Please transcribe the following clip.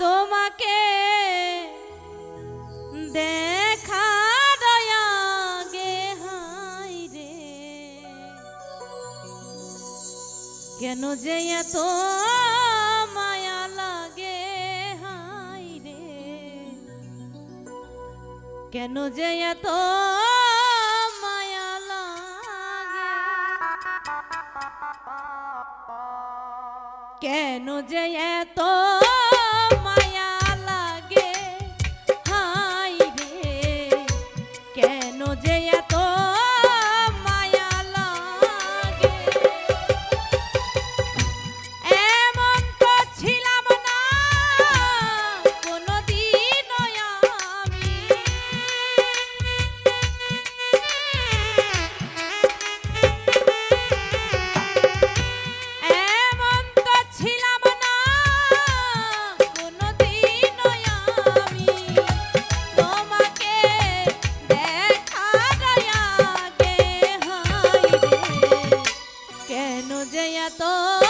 তোমাকে দেখা দয়া গে রে। কেন যে এত মায়া লাগে হাই রে। কেন যে এত কেন যে এত todos.